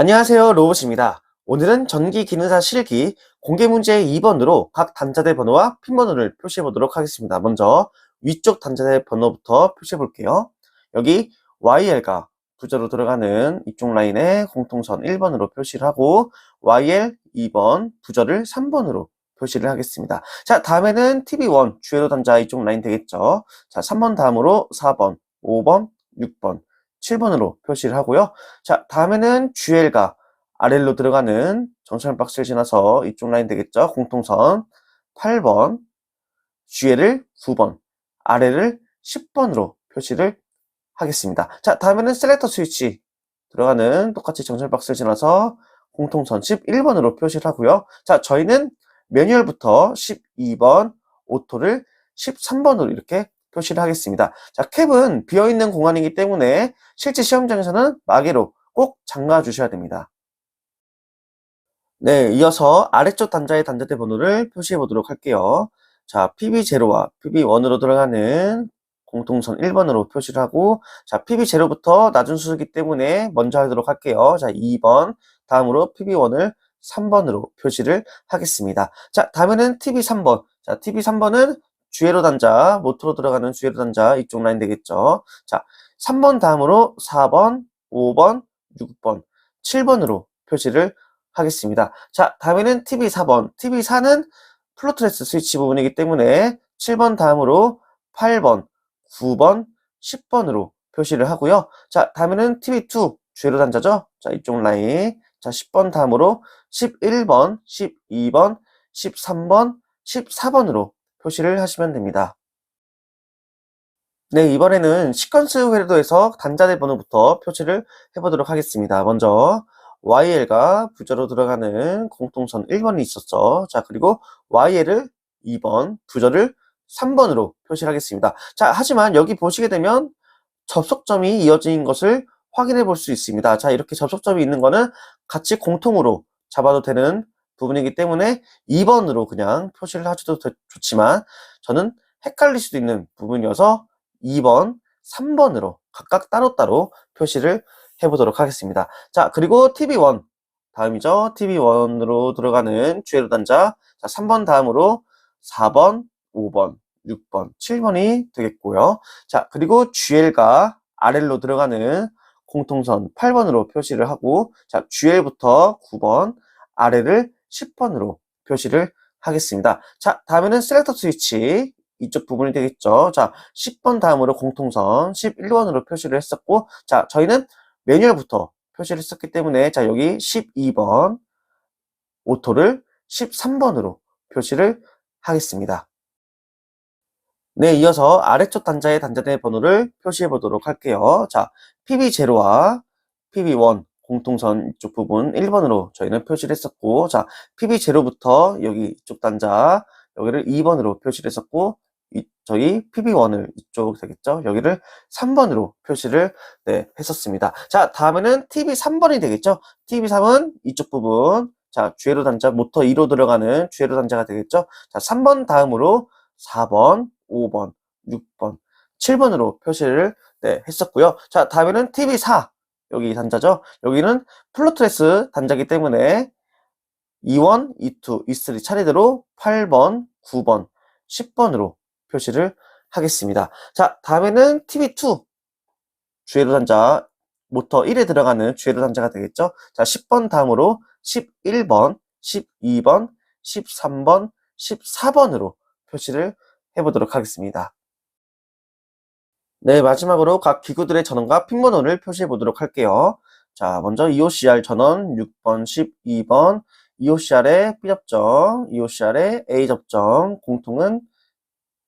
안녕하세요. 로봇입니다. 오늘은 전기 기능사 실기 공개 문제 2번으로 각 단자대 번호와 핀 번호를 표시해 보도록 하겠습니다. 먼저 위쪽 단자대 번호부터 표시해 볼게요. 여기 YL과 부저로 들어가는 이쪽 라인에 공통선 1번으로 표시를 하고 YL 2번 부저를 3번으로 표시를 하겠습니다. 자, 다음에는 TV1 주회로 단자 이쪽 라인 되겠죠. 자, 3번 다음으로 4번, 5번, 6번, 7번으로 표시를 하고요. 자, 다음에는 GL과 RL로 들어가는 정찰 박스를 지나서 이쪽 라인 되겠죠. 공통선 8번, GL을 9번, RL을 10번으로 표시를 하겠습니다. 자, 다음에는 셀렉터 스위치 들어가는 똑같이 정찰 박스를 지나서 공통선 11번으로 표시를 하고요. 자, 저희는 매뉴얼부터 12번, 오토를 13번으로 이렇게 표시를 하겠습니다. 자, 캡은 비어있는 공간이기 때문에 실제 시험장에서는 마개로 꼭 잠가 주셔야 됩니다. 네, 이어서 아래쪽 단자의 단자대 번호를 표시해 보도록 할게요. 자, PB0와 PB1으로 들어가는 공통선 1번으로 표시를 하고, 자, PB0부터 낮은 수수기 때문에 먼저 하도록 할게요. 자, 2번, 다음으로 PB1을 3번으로 표시를 하겠습니다. 자, 다음에는 TV3번. 자, TV3번은 주회로 단자, 모터로 들어가는 주회로 단자 이쪽 라인 되겠죠. 자, 3번 다음으로 4번, 5번, 6번, 7번으로 표시를 하겠습니다. 자, 다음에는 TV4번. TV4는 플로트레스 스위치 부분이기 때문에 7번 다음으로 8번, 9번, 10번으로 표시를 하고요. 자, 다음에는 TV2 주회로 단자죠. 자, 이쪽 라인. 자, 10번 다음으로 11번, 12번, 13번, 14번으로 표시를 하시면 됩니다. 네, 이번에는 시퀀스 회로도에서 단자대 번호부터 표시를 해보도록 하겠습니다. 먼저 YL과 부저로 들어가는 공통선 1번이 있었죠. 자, 그리고 YL을 2번, 부저를 3번으로 표시를 하겠습니다. 자, 하지만 여기 보시게 되면 접속점이 이어진 것을 확인해 볼 수 있습니다. 자, 이렇게 접속점이 있는 거는 같이 공통으로 잡아도 되는 부분이기 때문에 2번으로 그냥 표시를 하셔도 좋지만 저는 헷갈릴 수도 있는 부분이어서 2번, 3번으로 각각 따로따로 표시를 해보도록 하겠습니다. 자, 그리고 TV1 다음이죠. TV1으로 들어가는 주회로 단자 자, 3번 다음으로 4번, 5번, 6번, 7번이 되겠고요. 자, 그리고 GL과 RL로 들어가는 공통선 8번으로 표시를 하고 자, GL부터 9번, RL을 10번으로 표시를 하겠습니다. 자, 다음에는 셀렉터 스위치 이쪽 부분이 되겠죠. 자, 10번 다음으로 공통선 11번으로 표시를 했었고 자, 저희는 매뉴얼부터 표시를 했었기 때문에 자, 여기 12번 오토를 13번으로 표시를 하겠습니다. 네, 이어서 아래쪽 단자의 단자대 번호를 표시해 보도록 할게요. 자, PB0와 PB1 공통선 이쪽 부분 1번으로 저희는 표시를 했었고, 자, PB0부터 여기 이쪽 단자, 여기를 2번으로 표시를 했었고, 이, 저희 PB1을 이쪽 되겠죠? 여기를 3번으로 표시를 네, 했었습니다. 자, 다음에는 TV3번이 되겠죠? TV3은 이쪽 부분, 자, 주회로 단자, 모터 2로 들어가는 주회로 단자가 되겠죠? 자, 3번 다음으로 4번, 5번, 6번, 7번으로 표시를 네, 했었고요. 자, 다음에는 TV4. 여기 단자죠. 여기는 플로트레스 단자기 때문에 2원, 2, 2, 2, 3 차례대로 8번, 9번, 10번으로 표시를 하겠습니다. 자, 다음에는 TV2. 주회로 단자, 모터 1에 들어가는 주회로 단자가 되겠죠. 자, 10번 다음으로 11번, 12번, 13번, 14번으로 표시를 해보도록 하겠습니다. 네, 마지막으로 각 기구들의 전원과 핀 번호를 표시해 보도록 할게요. 자, 먼저 EOCR 전원 6번, 12번, EOCR의 B접점, EOCR의 A접점, 공통은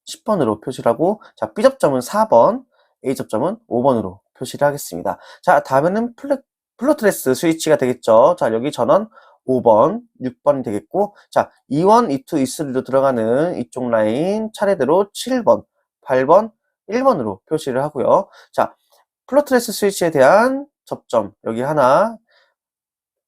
10번으로 표시를 하고, 자, B접점은 4번, A접점은 5번으로 표시를 하겠습니다. 자, 다음에는 플로트레스 스위치가 되겠죠. 자, 여기 전원 5번, 6번이 되겠고, 자, 2원, 2, 2, 2, 3로 들어가는 이쪽 라인 차례대로 7번, 8번, 1번으로 표시를 하고요. 자, 플로트레스 스위치에 대한 접점, 여기 하나,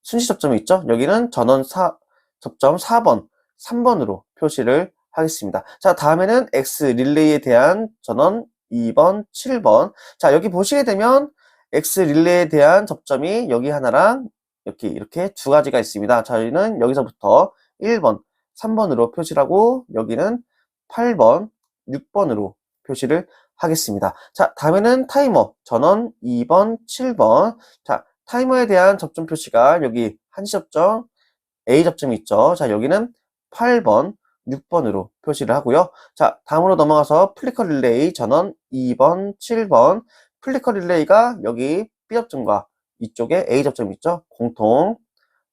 순시 접점이 있죠? 여기는 전원 4, 접점 4번, 3번으로 표시를 하겠습니다. 자, 다음에는 X 릴레이에 대한 전원 2번, 7번. 자, 여기 보시게 되면 X 릴레이에 대한 접점이 여기 하나랑 이렇게, 이렇게 두 가지가 있습니다. 저희는 여기서부터 1번, 3번으로 표시를 하고, 여기는 8번, 6번으로 표시를 하겠습니다. 자, 다음에는 타이머, 전원 2번, 7번. 자, 타이머에 대한 접점 표시가 여기 한시 접점, A 접점이 있죠. 자, 여기는 8번, 6번으로 표시를 하고요. 자, 다음으로 넘어가서 플리커 릴레이 전원 2번, 7번. 플리커 릴레이가 여기 B 접점과 이쪽에 A 접점 있죠. 공통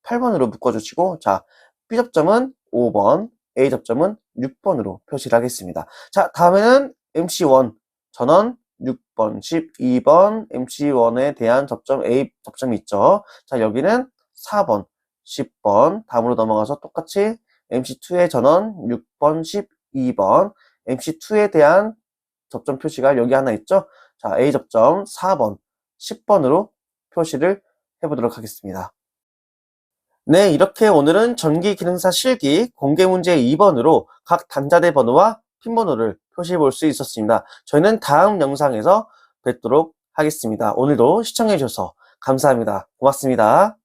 8번으로 묶어주시고, 자, B 접점은 5번, A 접점은 6번으로 표시를 하겠습니다. 자, 다음에는 MC1 전원 6번, 12번 MC1에 대한 접점 A 접점이 있죠. 자, 여기는 4번, 10번. 다음으로 넘어가서 똑같이 MC2의 전원 6번, 12번. MC2에 대한 접점 표시가 여기 하나 있죠. 자, A 접점 4번, 10번으로 표시를 해보도록 하겠습니다. 네, 이렇게 오늘은 전기 기능사 실기 공개 문제 2번으로 각 단자대 번호와 핀 번호를 표시해 볼 수 있었습니다. 저희는 다음 영상에서 뵙도록 하겠습니다. 오늘도 시청해 주셔서 감사합니다. 고맙습니다.